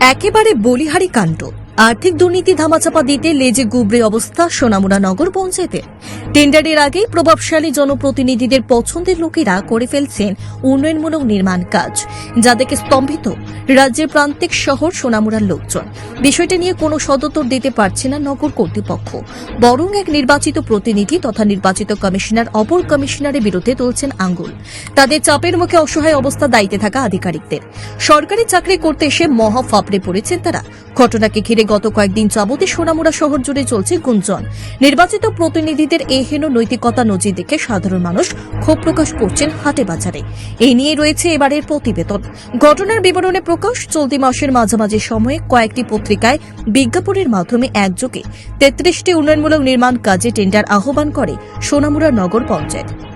একেবারে বলিহারি কাণ্ড। আর্থিক দুর্নীতি ধামাচাপা দিতে লেজে গুবরে অবস্থা সোনামুড়া নগর পঞ্চায়েতে টেন্ডারের আগেই প্রভাবশালী জনপ্রতিনিধিদের পছন্দের লোকেরা করে ফেলছেন উন্নয়নমূলক নির্মাণ কাজ যা দেখে স্তম্ভিত রাজ্যের প্রান্তিক শহর সোনামুড়ার লোকজন। বিষয়টি নিয়ে কোনো সদুত্তর দিতে পারছে না নগর কর্তৃপক্ষ। বরং এক নির্বাচিত প্রতিনিধি তথা নির্বাচিত কমিশনার, অপর কমিশনারের বিরুদ্ধে তুলছেন আঙ্গুল। তাদের চাপের মুখে অসহায় অবস্থা দায়িত্বে থাকা আধিকারিকদের। সরকারি চাকরি করতে এসে মহা ফাপড়ে পড়েছেন তারা। ঘটনাকে ঘিরে গত কয়েকদিন যাবতে সোনামুড়া শহর জুড়ে চলছে গুঞ্জন। নির্বাচিত প্রতিনিধিদের এই হেন নৈতিকতা নজির দেখে সাধারণ মানুষ ক্ষোভ প্রকাশ করছেন হাটে বাজারে। এই নিয়ে রয়েছে এবারের প্রতিবেদন। ঘটনার বিবরণে প্রকাশ, চলতি মাসের মাঝামাঝি সময়ে কয়েকটি পত্রিকায় বিজ্ঞাপনের মাধ্যমে একযোগে তেত্রিশটি উন্নয়নমূলক নির্মাণ কাজে টেন্ডার আহ্বান করে সোনামুড়া নগর পঞ্চায়েত।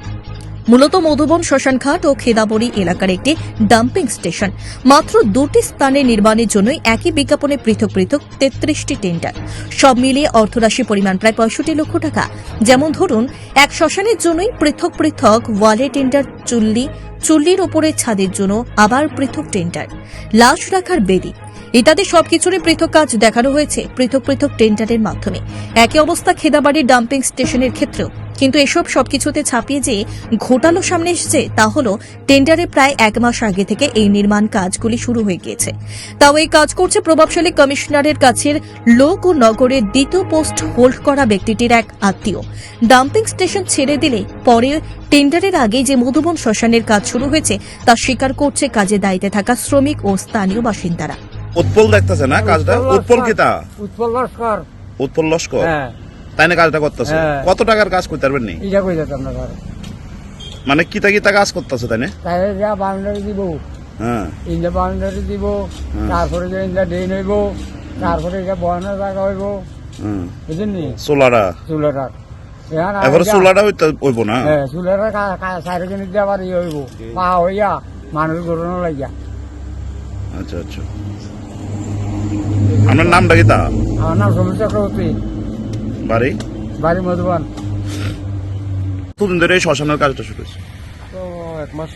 মূলত মধুবন, শ্মশানঘাট ও খেদাবড়ি এলাকার একটি ডাম্পিং স্টেশন। মাত্র দুটি স্থানে নির্মাণের জন্যই একই বিজ্ঞাপনে পৃথক পৃথক তেত্রিশটি টেন্ডার। সব মিলিয়ে অর্থরাশি পরিমাণ প্রায় পঁয়ষট্টি লক্ষ টাকা। যেমন ধরুন, এক শ্মশানের জন্যই পৃথক পৃথক ওয়ালে টেন্ডার, চুল্লি, চুল্লির ওপরে ছাদের জন্য আবার পৃথক টেন্ডার। লাশ রাখার বেদি। ইত্যাদি সবকিছুরই পৃথক কাজ দেখানো হয়েছে পৃথক পৃথক টেন্ডারের মাধ্যমে। একই অবস্থা খেদাবাড়ির ডাম্পিং স্টেশনের ক্ষেত্রেও। কিন্তু এসব সবকিছুতে ছাপিয়ে যে ঘোটালো সামনে এসেছে তা হল টেন্ডারে প্রায় এক মাস আগে থেকে এই নির্মাণ কাজগুলি শুরু হয়ে গিয়েছে। তাও এই কাজ করছে প্রভাবশালী কমিশনারের কাছের লোক ও নগরের দ্বিতীয় পোস্ট হোল্ড করা ব্যক্তিটির এক আত্মীয়। ডাম্পিং স্টেশন ছেড়ে দিলে পরে টেন্ডারের আগে যে মধুবন শ্মশানের কাজ শুরু হয়েছে তা স্বীকার করছে কাজে দায়িত্বে থাকা শ্রমিক ও স্থানীয় বাসিন্দারা। উৎপল দেখতেছে না কাজটা? উৎপল কি তা? উৎপল লস্কর। উৎপল লস্কর? হ্যাঁ। তাই না কাজটা করতেছে? হ্যাঁ। কত টাকার কাজ করতে পারবেন নি? এটা কই যেতাম না মানে কিতা কিতা কাজ করতেছে তাই না? তাই যা বাউন্ডারি দিব। হ্যাঁ। ইন্দা বাউন্ডারি দিব তারপরে যে ইন্দা ড্রেন হইব তারপরে এটা বহানোর জায়গা হইব। হুম। বুঝলেন নি? সোলারা এবারে সোলারা হইতে হইব না? হ্যাঁ দিয়ে আবার ইয়ে হইব। পা হইয়া মানুষ ঘটনা লাগিয়া। আচ্ছা আচ্ছা। আপনার নামটা কি তা আমার নাম সমীর চক্রবর্তী। বাড়ি? বাড়ি মধুবান। কতদিন ধরে এই শ্মশানের কাজটা শুরু হয়েছে? তো এক মাস।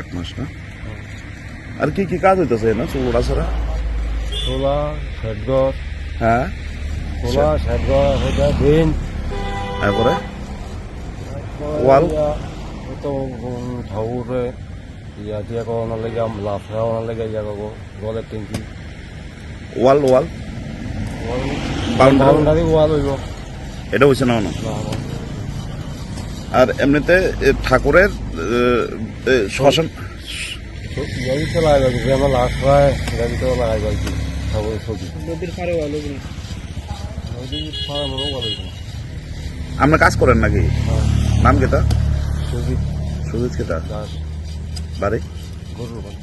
এক মাস না? আর কি কি কাজ হইতেছে না চুলা ছাড়া? শেডগর হ্যাঁ। ছোলা শেডগর হইতে ড্রেন তারপরে? ওয়াল? তো ঠাউরে ইয়া দিয়া কো নালাগে লাফা নালাগে ইয়া কো গলে টেঙ্কি ওয়াল ওয়াল? বাউন্ডারি বাউন্ডারি ওয়াল হইব এটা হয়েছে না কোনো? আর এমনিতে এ, ঠাকুরের শ্মশান ইয়াই লাগাই যাচ্ছে আমার লাশ হয় গাড়ি লাগাই যাচ্ছে ঠাকুরের ছবি। নদীর পারে ওয়াল নদীর পারে ওয়াল কাজ করেন নাকি? নাম কেতা সুজিত। কেতা গাছ বাড়ি? গরুর বাড়ি।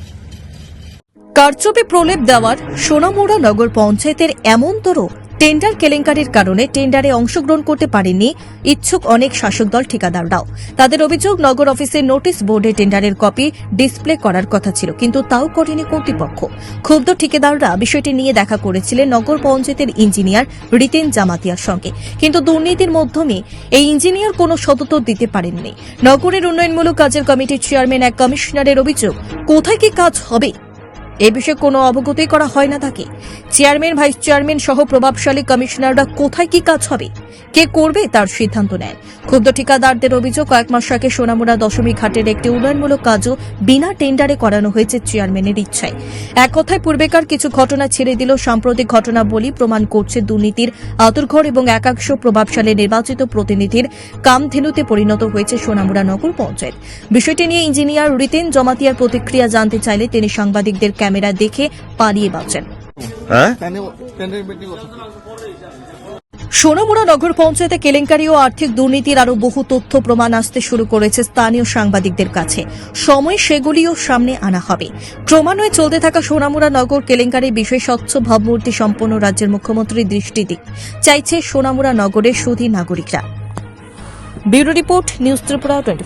কারচুপি প্রলেপ দেওয়ার সোনামুড়া নগর পঞ্চায়েতের এমন এমনতর টেন্ডার কেলেঙ্কারির কারণে টেন্ডারে অংশগ্রহণ করতে পারেননি ইচ্ছুক অনেক শাসক দল ঠিকাদাররাও। তাদের অভিযোগ, নগর অফিসের নোটিশ বোর্ডে টেন্ডারের কপি ডিসপ্লে করার কথা ছিল, কিন্তু তাও করেনি কর্তৃপক্ষ। ক্ষুব্ধ ঠিকাদাররা বিষয়টি নিয়ে দেখা করেছিলেন নগর পঞ্চায়েতের ইঞ্জিনিয়ার রিতেন জামাতিয়ার সঙ্গে। কিন্তু দুর্নীতির মাধ্যমে এই ইঞ্জিনিয়ার কোনো সদুত্তর দিতে পারেননি। নগরের উন্নয়নমূলক কাজের কমিটির চেয়ারম্যান এক কমিশনারের অভিযোগ, কোথায় কি কাজ হবে? এ বিষয়ে কোনো অবগতই করা হয় না তাকে। চেয়ারম্যান, ভাইস চেয়ারম্যান সহ প্রভাবশালী কমিশনাররা কোথায় কি কাজ হবে? কে করবে তার সিদ্ধান্ত নেন ক্ষুব্ধ ঠিকাদারদের অভিযোগ, কয়েক মাস আগে সোনামুড়া দশমী ঘাটের একটি উন্নয়নমূলক কাজও বিনা টেন্ডারে করানো হয়েছে চেয়ারম্যানের ইচ্ছায়। এক কথায় পূর্বেকার কিছু ঘটনা ছেড়ে দিল সাম্প্রতিক ঘটনা বলি প্রমাণ করছে দুর্নীতির আতুরঘর এবং একাংশ প্রভাবশালী নির্বাচিত প্রতিনিধির কামধেনুতে পরিণত হয়েছে সোনামুড়া নগর পঞ্চায়েত। বিষয়টি নিয়ে ইঞ্জিনিয়ার রিতেন জমাতিয়ার প্রতিক্রিয়া জানতে চাইলে তিনি সাংবাদিকদের ক্যামেরা দেখে পালিয়ে বাঁচেন হ্যাঁ? সোনামুড়া নগর পঞ্চায়েতে কেলেঙ্কারি ও আর্থিক দুর্নীতির আরও বহু তথ্য প্রমাণ আসতে শুরু করেছে স্থানীয় সাংবাদিকদের কাছে। সময় সেগুলিও সামনে আনা হবে। ক্রমান্বয়ে চলতে থাকা সোনামুড়া নগর কেলেঙ্কারি বিষয়ে স্বচ্ছ ভাবমূর্তি সম্পন্ন রাজ্যের মুখ্যমন্ত্রীর দৃষ্টি দিক। চাইছে সোনামুড়া নগরের সুধী নাগরিকরা। Bureau report news Tripura twenty